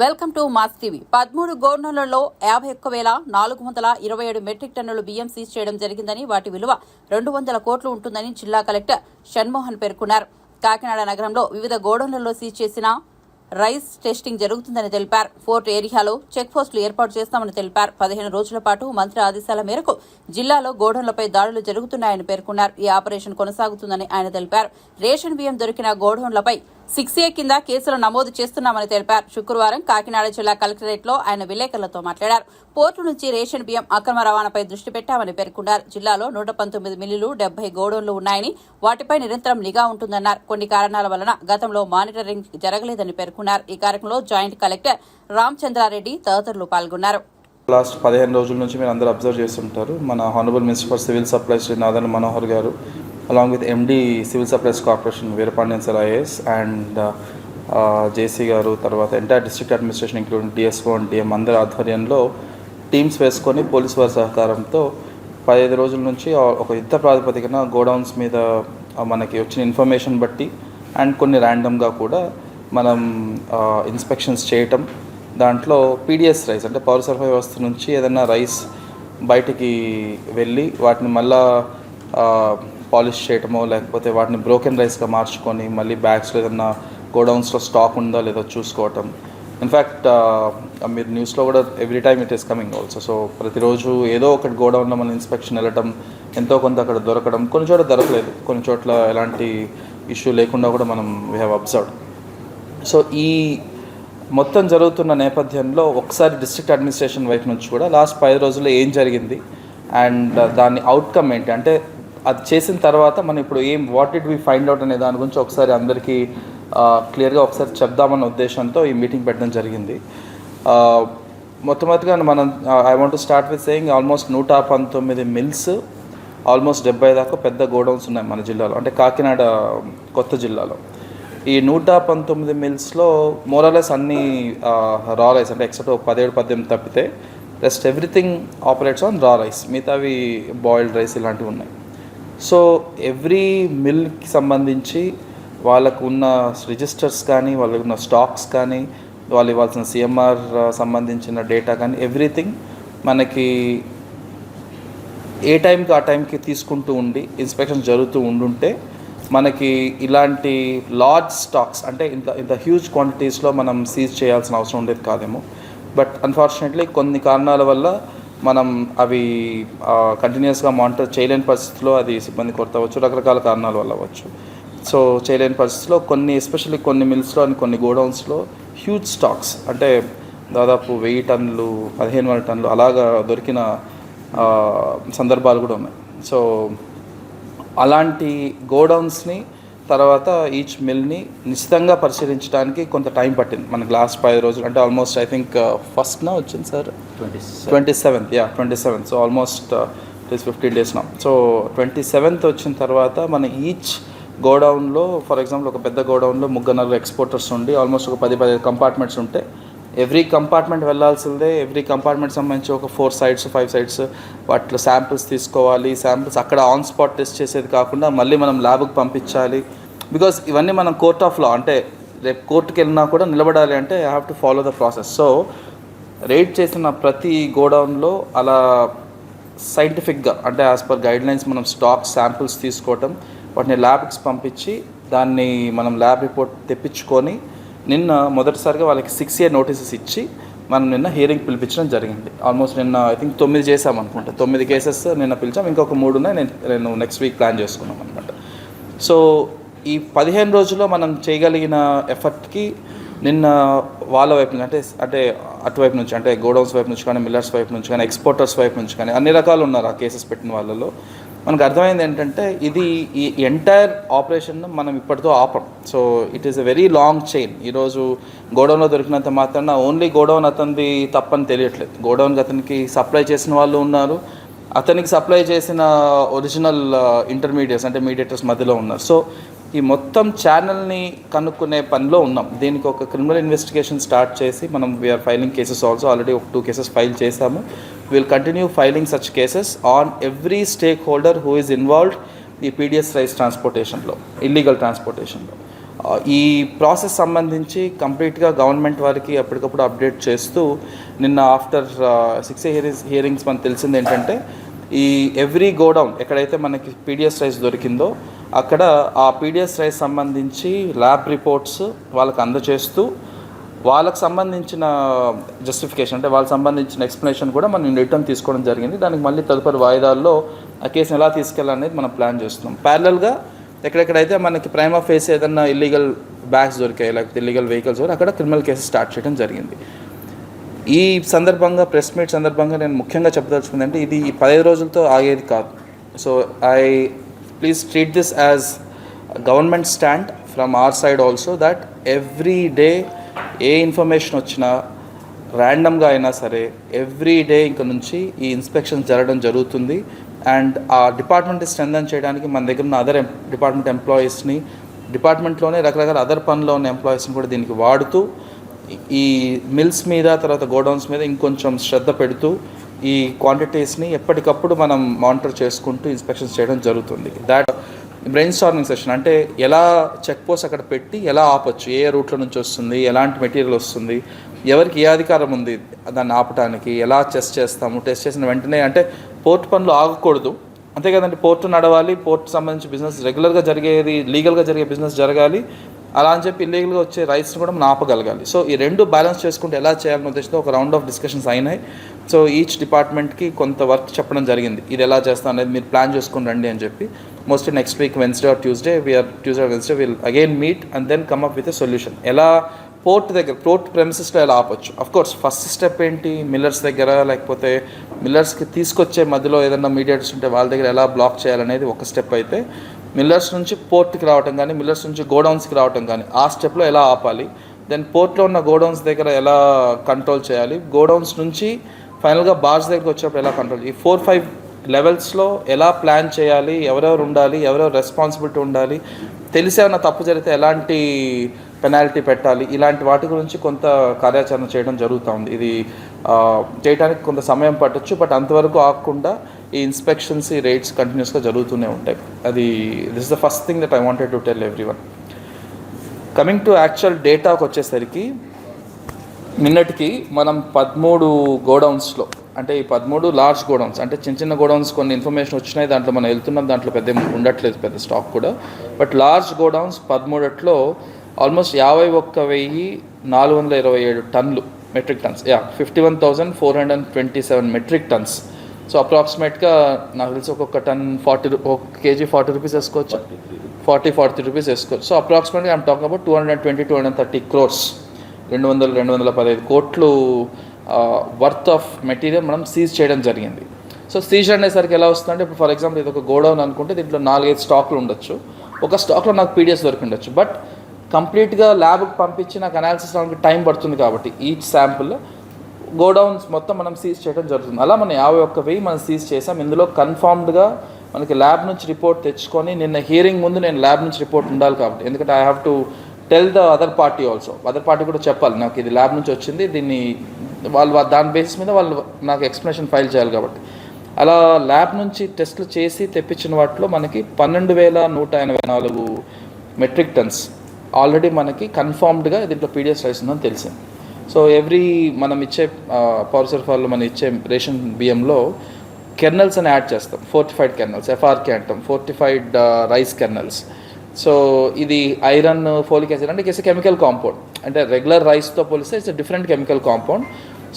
Welcome to mass TV. పదమూడు గోర్నర్లలో యాభై ఒక్క వేల నాలుగు వందల ఇరవై ఏడు మెట్రిక్ టన్నులు బియ్యం సీజ్ చేయడం జరిగిందని వాటి విలువ రెండు వందల కోట్లు ఉంటుందని జిల్లా కలెక్టర్ షణ్మోహన్ పేర్కొన్నారు. కాకినాడ నగరంలో వివిధ గోడౌన్లలో సీజ్ చేసిన రైస్ టెస్టింగ్ జరుగుతుందని తెలిపారు. ఫోర్ట్ ఏరియాలో చెక్ పోస్టులు ఏర్పాటు చేస్తామని తెలిపారు. పదిహేను రోజుల పాటు మంత్రి ఆదేశాల మేరకు జిల్లాలో గోడౌన్లపై దాడులు జరుగుతున్నాయని పేర్కొన్నారు. ఈ ఆపరేషన్ కొనసాగుతుందని ఆయన తెలిపారు. రేషన్ బియ్యం దొరికిన గోడౌన్లపై సిక్స్ ఏ కింద కేసులు నమోదు చేస్తున్నామని తెలిపారు. శుక్రవారం కాకినాడ జిల్లా కలెక్టరేట్లో ఆయన విలేకరులతో మాట్లాడారు. పోర్టు నుంచి రేషన్ బియ్యం అక్రమ రవాణాపై దృష్టి పెట్టామని పేర్కొన్నారు. జిల్లాలో నూట పంతొమ్మిది మిల్లులు డెబ్బై గోడౌన్లు ఉన్నాయని వాటిపై నిరంతరం నిఘా ఉంటుందన్నారు. కొన్ని కారణాల వలన గతంలో మానిటరింగ్ జరగలేదని పేర్కొన్నారు. ఈ కార్యక్రమంలో జాయింట్ కలెక్టర్ రామచంద్రారెడ్డి తదితరులు పాల్గొన్నారు. లాస్ట్ పదిహేను రోజుల నుంచి మీరు అందరూ అబ్జర్వ్ చేస్తుంటారు. మన honourable minister for civil supplies Shri Nadan Manohar garu along with MD civil supplies corporation Veerapandian sir IAS and JC garu తర్వాత entire district administration including DSO and DM అందరి ఆధ్వర్యంలో టీమ్స్ వేసుకొని పోలీస్ వారి సహకారంతో పదిహేను రోజుల నుంచి ఒక యుద్ధ ప్రాతిపదికన గోడౌన్స్ మీద మనకి వచ్చిన ఇన్ఫర్మేషన్ బట్టి అండ్ కొన్ని ర్యాండమ్గా కూడా మనం ఇన్స్పెక్షన్స్ చేయటం. దాంట్లో పీడిఎస్ రైస్ అంటే పౌర సరఫరా వ్యవస్థ నుంచి ఏదైనా రైస్ బయటికి వెళ్ళి వాటిని మళ్ళా పాలిష్ చేయటమో లేకపోతే వాటిని బ్రోకెన్ రైస్గా మార్చుకొని మళ్ళీ బ్యాగ్స్లో ఏదన్నా గోడౌన్స్లో స్టాక్ ఉందా లేదో చూసుకోవటం. ఇన్ఫ్యాక్ట్ మీరు న్యూస్లో కూడా every time it is coming also. So ప్రతిరోజు ఏదో ఒకటి గోడౌన్లో మన ఇన్స్పెక్షన్ వెళ్ళటం ఎంతో కొంత అక్కడ దొరకడం కొన్ని చోట్ల దొరకలేదు. కొన్ని చోట్ల ఎలాంటి ఇష్యూ లేకుండా కూడా మనం వీ హ్యావ్ అబ్జర్వ్డ్ సో ఈ మొత్తం జరుగుతున్న నేపథ్యంలో ఒకసారి డిస్ట్రిక్ట్ అడ్మినిస్ట్రేషన్ వైపు నుంచి కూడా లాస్ట్ పది రోజుల్లో ఏం జరిగింది? అండ్ దాని అవుట్కమ్ ఏంటి? అంటే అది చేసిన తర్వాత మనం ఇప్పుడు ఏం what did we find out అనే దాని గురించి ఒకసారి అందరికీ క్లియర్గా ఒకసారి చెప్దామన్న ఉద్దేశంతో ఈ మీటింగ్ పెట్టడం జరిగింది. మొట్టమొదటిగా మనం I want start with saying almost నూట పంతొమ్మిది మిల్స్ ఆల్మోస్ట్ డెబ్బై దాకా పెద్ద గోడౌన్స్ ఉన్నాయి మన జిల్లాలో అంటే కాకినాడ కొత్త జిల్లాలో. ఈ నూట పంతొమ్మిది మిల్స్లో మోరాలెస్ అన్ని రా రైస్ అంటే ఎక్సెప్ట్ పదిహేడు పద్దెనిమిది తప్పితే rest everything operates on raw rice మిగతావి బాయిల్డ్ రైస్ ఇలాంటివి ఉన్నాయి. సో ఎవ్రీ మిల్కి సంబంధించి వాళ్ళకు ఉన్న రిజిస్టర్స్ కానీ వాళ్ళకు ఉన్న స్టాక్స్ కానీ వాళ్ళు ఇవ్వాల్సిన సిఎంఆర్ సంబంధించిన డేటా కానీ ఎవ్రీథింగ్ మనకి ఏ టైంకి ఆ టైంకి తీసుకుంటూ ఉండి ఇన్స్పెక్షన్ జరుగుతూ ఉండుంటే మనకి ఇలాంటి లార్జ్ స్టాక్స్ అంటే ఇంత ఇంత హ్యూజ్ క్వాంటిటీస్లో మనం సీజ్ చేయాల్సిన అవసరం ఉండేది కాదేమో. బట్ అన్ఫార్చునేట్లీ కొన్ని కారణాల వల్ల మనం అవి కంటిన్యూస్గా మానిటర్ చేయలేని పరిస్థితిలో అది సిబ్బంది కొరత అవ్వచ్చు రకరకాల కారణాల వల్ల అవ్వచ్చు. సో చేయలేని పరిస్థితిలో కొన్ని ఎస్పెషల్లీ కొన్ని మిల్స్లో అండ్ కొన్ని గోడౌన్స్లో హ్యూజ్ స్టాక్స్ అంటే దాదాపు వెయ్యి టన్నులు పదిహేను వందల టన్నులు అలాగా దొరికిన సందర్భాలు కూడా ఉన్నాయి. సో అలాంటి గోడౌన్స్ని తర్వాత ఈచ్ మిల్ని నిశ్చితంగా పరిశీలించడానికి కొంత టైం పట్టింది. మనకి లాస్ట్ పది రోజులు అంటే ఆల్మోస్ట్ ఐ థింక్ ఫస్ట్న వచ్చింది sir twenty seventh yeah twenty seventh so almost it is fifteen days నా సో ట్వంటీ సెవెంత్ వచ్చిన తర్వాత మన ఈచ్ గోడౌన్లో ఫర్ ఎగ్జాంపుల్ ఒక పెద్ద గోడౌన్లో ముగ్గురు నలుగురు ఎక్స్పోర్టర్స్ ఉండి ఆల్మోస్ట్ ఒక పది పదిహేను కంపార్ట్మెంట్స్ ఉంటే ఎవ్రీ కంపార్ట్మెంట్ వెళ్ళాల్సిందే ఎవ్రీ కంపార్ట్మెంట్ సంబంధించి ఒక ఫోర్ సైడ్స్ ఫైవ్ సైడ్స్ వాటిలో శాంపిల్స్ తీసుకోవాలి. శాంపిల్స్ అక్కడ ఆన్ స్పాట్ టెస్ట్ చేసేది కాకుండా మళ్ళీ మనం ల్యాబ్కి పంపించాలి. బికాస్ ఇవన్నీ మనం కోర్ట్ ఆఫ్ లా అంటే రేపు కోర్టుకి వెళ్ళినా కూడా నిలబడాలి అంటే I have to follow the process so raid చేసిన ప్రతి గోడౌన్లో అలా సైంటిఫిక్గా అంటే యాజ్ పర్ గైడ్ లైన్స్ మనం స్టాక్ శాంపిల్స్ తీసుకోవటం వాటిని ల్యాబ్కి పంపించి దాన్ని మనం ల్యాబ్ రిపోర్ట్ తెప్పించుకొని నిన్న మొదటిసారిగా వాళ్ళకి సిక్స్ ఇయర్ నోటీసెస్ ఇచ్చి మనం నిన్న హియరింగ్ పిలిపించడం జరిగింది. ఆల్మోస్ట్ నిన్న ఐ థింక్ తొమ్మిది చేసాం అనుకుంటా. తొమ్మిది కేసెస్ నిన్న పిలిచాం. ఇంకొక మూడు ఉన్నాయి. నేను నేను నెక్స్ట్ వీక్ ప్లాన్ చేసుకున్నాం అనమాట సో ఈ పదిహేను రోజుల్లో మనం చేయగలిగిన ఎఫర్ట్కి నిన్న వాళ్ళ వైపు నుంచి అంటే అంటే అటువైపు నుంచి అంటే గోడౌన్స్ వైపు నుంచి కానీ మిల్లర్స్ వైపు నుంచి కానీ ఎక్స్పోర్టర్స్ వైపు నుంచి కానీ అన్ని రకాలు ఉన్నారు ఆ కేసెస్ పెట్టిన వాళ్ళలో. మనకు అర్థమైంది ఏంటంటే ఇది ఈ ఎంటైర్ ఆపరేషన్ మనం ఇప్పటితో ఆపం. So it is a very long chain ఈరోజు గోడౌన్లో దొరికినంత మాత్రాన ఓన్లీ గోడౌన్ అతనిది తప్పని తెలియట్లేదు. గోడౌన్ అతనికి సప్లై చేసిన వాళ్ళు ఉన్నారు. అతనికి సప్లై చేసిన ఒరిజినల్ ఇంటర్మీడియట్స్ అంటే మీడియేటర్స్ మధ్యలో ఉన్నారు. సో ఈ మొత్తం ఛానల్ని కనుక్కునే పనిలో ఉన్నాం. దీనికి ఒక క్రిమినల్ ఇన్వెస్టిగేషన్ స్టార్ట్ చేసి మనం we're filing cases also already ఒక టూ కేసెస్ ఫైల్ చేశాము. Will continue filing such cases on every stakeholder who is involved ఈ పీడిఎస్ రైస్ ట్రాన్స్పోర్టేషన్లో ఇల్లీగల్ ట్రాన్స్పోర్టేషన్లో ఈ ప్రాసెస్ సంబంధించి కంప్లీట్గా గవర్నమెంట్ వారికి అప్పటికప్పుడు అప్డేట్ చేస్తూ నిన్న ఆఫ్టర్ సిక్స్ హియరింగ్స్ హియరింగ్స్ మనకు తెలిసింది ఏంటంటే ఈ ఎవ్రీ గోడౌన్ ఎక్కడైతే మనకి పీడిఎస్ రైస్ దొరికిందో అక్కడ ఆ పీడిఎస్ రైస్ సంబంధించి ల్యాబ్ రిపోర్ట్స్ వాళ్ళకి అందజేస్తూ వాళ్ళకి సంబంధించిన జస్టిఫికేషన్ అంటే వాళ్ళకి సంబంధించిన ఎక్స్ప్లెనేషన్ కూడా మనం రిటర్న్ తీసుకోవడం జరిగింది. దానికి మళ్ళీ తదుపరి వాయిదాల్లో ఆ కేసును ఎలా తీసుకెళ్ళాలనేది మనం ప్లాన్ చేస్తున్నాం. ప్యారలల్గా ఎక్కడెక్కడైతే మనకి ప్రైమ్ ఆఫ్ ఫేస్ ఏదన్నా ఇల్లీగల్ బ్యాగ్స్ దొరికాయి లేకపోతే ఇల్లీగల్ వెహికల్స్ దొరికి అక్కడ క్రిమినల్ కేసు స్టార్ట్ చేయడం జరిగింది. ఈ సందర్భంగా ప్రెస్ మీట్ సందర్భంగా నేను ముఖ్యంగా చెప్పదలుచుకుంది అంటే ఇది ఈ పదహైదు రోజులతో ఆగేది కాదు. So I please treat this as government stand from our side also that every day A information వచ్చినా ర్యాండమ్గా అయినా సరే ఎవ్రీ డే ఇంక నుంచి ఈ ఇన్స్పెక్షన్ జరగడం జరుగుతుంది. అండ్ ఆ డిపార్ట్మెంట్ స్ట్రెంథన్ చేయడానికి మన దగ్గర ఉన్న అదర్ డిపార్ట్మెంట్ ఎంప్లాయీస్ని డిపార్ట్మెంట్లోనే రకరకాల అదర్ పనిలో ఉన్న ఎంప్లాయీస్ని కూడా దీనికి వాడుతూ ఈ మిల్స్ మీద తర్వాత గోడౌన్స్ మీద ఇంకొంచెం శ్రద్ధ పెడుతూ ఈ క్వాంటిటీస్ని ఎప్పటికప్పుడు మనం మానిటర్ చేసుకుంటూ ఇన్స్పెక్షన్స్ చేయడం జరుగుతుంది. దాట్ బ్రెయిన్ స్టార్మింగ్ సెషన్ అంటే ఎలా చెక్ పోస్ట్ అక్కడ పెట్టి ఎలా ఆపొచ్చు ఏ రూట్లో నుంచి వస్తుంది ఎలాంటి మెటీరియల్ వస్తుంది ఎవరికి ఏ అధికారం ఉంది దాన్ని ఆపడానికి ఎలా టెస్ట్ చేస్తాము టెస్ట్ చేసిన వెంటనే అంటే పోర్ట్ పనులు ఆగకూడదు. అంతే కదండి పోర్టు నడవాలి పోర్ట్ సంబంధించి బిజినెస్ రెగ్యులర్గా జరిగేది లీగల్గా జరిగే బిజినెస్ జరగాలి అలా అని చెప్పి ఇల్లీగల్గా వచ్చే రైట్స్ని కూడా మనం ఆపగలగాలి. సో ఈ రెండు బ్యాలెన్స్ చేసుకుంటే ఎలా చేయాలనే ఉద్దేశంతో ఒక రౌండ్ ఆఫ్ డిస్కషన్స్ అయినాయి. సో ఈచ్ డిపార్ట్మెంట్కి కొంత వర్క్ చెప్పడం జరిగింది. ఇది ఎలా చేస్తాం అనేది మీరు ప్లాన్ చేసుకుని రండి అని చెప్పి. Mostly next week Wednesday or Tuesday we're Tuesday Wednesday will again meet and then come up with a solution ఎలా పోర్ట్ దగ్గర పోర్ట్ ప్రెమిసెస్లో ఎలా ఆపొచ్చు? అఫ్ కోర్స్ ఫస్ట్ స్టెప్ ఏంటి? మిల్లర్స్ దగ్గర లేకపోతే మిల్లర్స్కి తీసుకొచ్చే మధ్యలో ఏదైనా మీడియేటర్స్ ఉంటే వాళ్ళ దగ్గర ఎలా బ్లాక్ చేయాలనేది ఒక స్టెప్ అయితే మిల్లర్స్ నుంచి పోర్ట్కి రావటం కానీ మిల్లర్స్ నుంచి గోడౌన్స్కి రావటం కానీ ఆ స్టెప్లో ఎలా ఆపాలి? దెన్ పోర్ట్లో ఉన్న గోడౌన్స్ దగ్గర ఎలా కంట్రోల్ చేయాలి? గోడౌన్స్ నుంచి ఫైనల్గా బార్స్ దగ్గరికి వచ్చేటప్పుడు ఎలా కంట్రోల్ ఈ ఫోర్ ఫైవ్ లెవెల్స్లో ఎలా ప్లాన్ చేయాలి? ఎవరెవరు ఉండాలి? ఎవరెవరు రెస్పాన్సిబిలిటీ ఉండాలి? తెలిసి ఏమైనా తప్పు జరిగితే ఎలాంటి పెనాల్టీ పెట్టాలి? ఇలాంటి వాటి గురించి కొంత కార్యాచరణ చేయడం జరుగుతూ ఉంది. ఇది చేయడానికి కొంత సమయం పట్టచ్చు బట్ అంతవరకు ఆగకుండా ఈ ఇన్స్పెక్షన్స్ ఈ రేట్స్ కంటిన్యూస్గా జరుగుతూనే ఉంటాయి. అది this the first thing that I wanted to tell everyone coming to actual డేటాకి వచ్చేసరికి నిన్నటికి మనం పదమూడు గోడౌన్స్లో అంటే ఈ పదమూడు లార్జ్ గోడౌన్స్ అంటే చిన్న చిన్న గోడౌన్స్ కొన్ని ఇన్ఫర్మేషన్ వచ్చినాయి దాంట్లో మనం వెళ్తున్నాం దాంట్లో పెద్ద ఉండట్లేదు పెద్ద స్టాక్ కూడా. బట్ లార్జ్ గోడౌన్స్ పదమూడట్లో ఆల్మోస్ట్ యాభై ఒక్క వెయ్యి నాలుగు వందల ఇరవై ఏడు టన్లు metric tons yeah fifty one thousand four hundred and twenty seven metric tons so అప్రాక్సిమేట్గా నాకు తెలిసి ఒక్కొక్క టన్ ఫార్టీ ఒక కేజీ ఫార్టీ రూపీస్ వేసుకోవచ్చు. ఫార్టీ ఫార్టీ రూపీస్ వేసుకోవచ్చు. సో అప్రాక్సిమేట్గా I'm talk about two hundred twenty two hundred thirty crores. రెండు వందల రెండు వందల పదహైదు కోట్లు వర్త్ ఆఫ్ మెటీరియల్ మనం సీజ్ చేయడం జరిగింది. సో సీజ్ అనేసరికి ఎలా వస్తుందంటే ఇప్పుడు ఫర్ ఎగ్జాంపుల్ ఇది ఒక గోడౌన్ అనుకుంటే దీంట్లో నాలుగైదు స్టాక్లు ఉండొచ్చు. ఒక స్టాక్లో నాకు పీడిఎస్ దొరికి ఉండొచ్చు బట్ కంప్లీట్గా ల్యాబ్కి పంపించి నాకు అనాలిసిస్ అవడానికి టైం పడుతుంది కాబట్టి ఈచ్ శాంపుల్ గోడౌన్స్ మొత్తం మనం సీజ్ చేయడం జరుగుతుంది. అలా మనం యాభై ఒక్క వెయ్యి మనం సీజ్ చేసాం ఇందులో కన్ఫామ్డ్గా మనకి ల్యాబ్ నుంచి రిపోర్ట్ తెచ్చుకొని నిన్న హియరింగ్ ముందు నేను ల్యాబ్ నుంచి రిపోర్ట్ ఉండాలి కాబట్టి. ఎందుకంటే I have to tell the other party also other party కూడా చెప్పాలి. నాకు ఇది ల్యాబ్ నుంచి వచ్చింది. దీన్ని వాళ్ళు దాని బేసిస్ మీద వాళ్ళు నాకు ఎక్స్ప్లెనేషన్ ఫైల్ చేయాలి కాబట్టి. అలా ల్యాబ్ నుంచి టెస్టులు చేసి తెప్పించిన వాటిలో మనకి పన్నెండు వేల నూట ఎనభై నాలుగు మెట్రిక్ టన్స్ ఆల్రెడీ మనకి కన్ఫర్మ్డ్గా దీంట్లో పీడిఎస్ రైస్ ఉందని తెలిసింది. సో ఎవ్రీ మనం ఇచ్చే పవర్ సరఫరాలో మనం ఇచ్చే రేషన్ బియ్యంలో కెర్నల్స్ అని యాడ్ చేస్తాం. ఫోర్టిఫైడ్ కెర్నల్స్ ఎఫ్ఆర్కే అంటాం. Fortified rice kernels. సో ఇది ఐరన్ ఫోలిక్ యాసిడ్ అంటే ఇట్స్ కెమికల్ కాంపౌండ్. అంటే రెగ్యులర్ రైస్తో పోలిస్తే it's different chemical compound.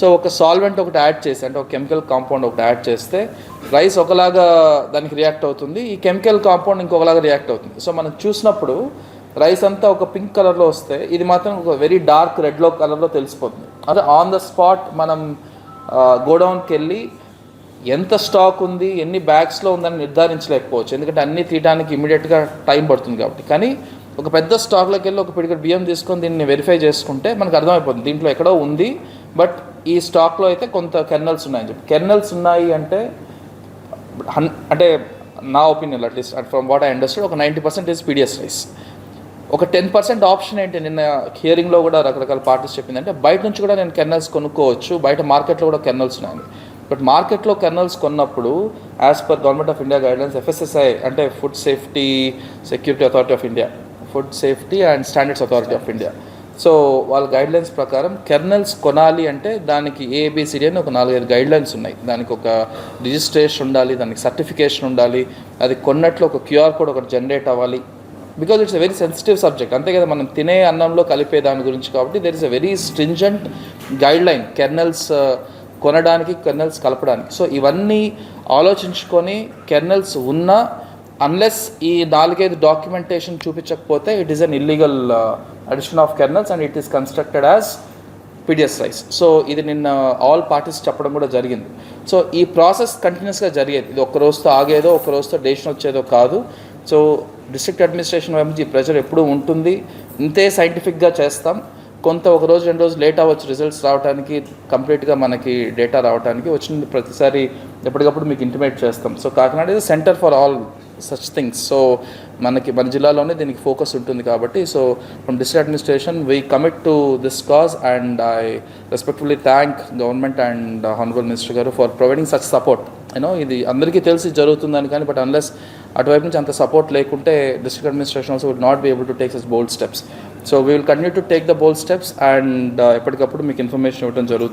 So ఒక సాల్వెంట్ ఒకటి యాడ్ చేసి అంటే ఒక కెమికల్ కాంపౌండ్ ఒకటి యాడ్ చేస్తే రైస్ ఒకలాగా దానికి రియాక్ట్ అవుతుంది. ఈ కెమికల్ కాంపౌండ్ ఇంకొకలాగా రియాక్ట్ అవుతుంది. సో మనం చూసినప్పుడు రైస్ అంతా ఒక పింక్ కలర్లో వస్తే ఇది మాత్రం ఒక వెరీ డార్క్ రెడ్లో కలర్లో తెలిసిపోతుంది. అదే ఆన్ ద స్పాట్ మనం గోడౌన్కి వెళ్ళి ఎంత స్టాక్ ఉంది ఎన్ని బ్యాగ్స్లో ఉందని నిర్ధారించలేకపోవచ్చు. ఎందుకంటే అన్నీ తీయడానికి ఇమీడియట్గా టైం పడుతుంది కాబట్టి. కానీ ఒక పెద్ద స్టాక్లోకి వెళ్ళి ఒక పిడికట్ బియ్యం తీసుకొని దీన్ని వెరిఫై చేసుకుంటే మనకు అర్థమైపోతుంది. దీంట్లో ఎక్కడో ఉంది బట్ ఈ స్టాక్లో అయితే కొంత కెర్నల్స్ ఉన్నాయని చెప్పి. కెర్నల్స్ ఉన్నాయి అంటే అంటే నా opinion at least from what I understand ఒక ninety percent is PDS rice. ఒక టెన్ పర్సెంట్ ఆప్షన్ ఏంటి? నిన్న హియరింగ్లో కూడా రకరకాల పార్టీస్ చెప్పిందంటే బయట నుంచి కూడా నేను కెర్నల్స్ కొనుక్కోవచ్చు. బయట మార్కెట్లో కూడా కెర్నల్స్ ఉన్నాయి. బట్ మార్కెట్లో కెర్నల్స్ కొన్నప్పుడు as per government of India guidelines FSSI అంటే food safety security authority of India food safety and standards authority of India so వాళ్ళ గైడ్లైన్స్ ప్రకారం కెర్నల్స్ కొనాలి అంటే దానికి ఏబిసిడి అని ఒక నాలుగైదు గైడ్లైన్స్ ఉన్నాయి. దానికి ఒక రిజిస్ట్రేషన్ ఉండాలి దానికి సర్టిఫికేషన్ ఉండాలి. అది కొన్నట్లు ఒక క్యూఆర్ కోడ్ ఒకటి జనరేట్ అవ్వాలి. Because it's a very sensitive subject అంతే కదా మనం తినే అన్నంలో కలిపే దాని గురించి కాబట్టి there is a very stringent guideline kernels కొనడానికి కెర్నల్స్ కలపడానికి. సో ఇవన్నీ ఆలోచించుకొని కెర్నల్స్ ఉన్నా అన్లెస్ ఈ నాలుగైదు documentation చూపించకపోతే it is an illegal addition of kernels and it is constructed as PDS rice so ఇది నిన్న ఆల్ పార్టీస్ చెప్పడం కూడా జరిగింది. సో ఈ ప్రాసెస్ కంటిన్యూస్గా జరిగేది. ఇది ఒక రోజుతో ఆగేదో ఒక రోజుతో డెసిషన్ వచ్చేదో కాదు. సో డిస్ట్రిక్ట్ అడ్మినిస్ట్రేషన్ వైపు నుంచి ఈ ప్రెషర్ ఎప్పుడూ ఉంటుంది. ఇంతే సైంటిఫిక్గా చేస్తాం. కొంత ఒక రోజు రెండు రోజు లేట్ అవ్వచ్చు రిజల్ట్స్ రావడానికి కంప్లీట్గా మనకి డేటా రావడానికి వచ్చిన ప్రతిసారి ఎప్పటికప్పుడు మీకు ఇంటిమేట్ చేస్తాం. So Kakinada is centre for all such things so మనకి మన జిల్లాలోనే దీనికి ఫోకస్ ఉంటుంది కాబట్టి so from district administration we commit to this cause and I respectfully thank government and honourable minister garu for providing such support you know ఇది అందరికీ తెలిసి జరుగుతుందని కానీ బట్ అన్లెస్ అటువైపు నుంచి అంత సపోర్ట్ లేకుంటే district administration also would not be able to take such bold steps so we will continue to take the bold steps and ఎప్పటికప్పుడు మీకు ఇన్ఫర్మేషన్ ఇవ్వడం జరుగుతుంది.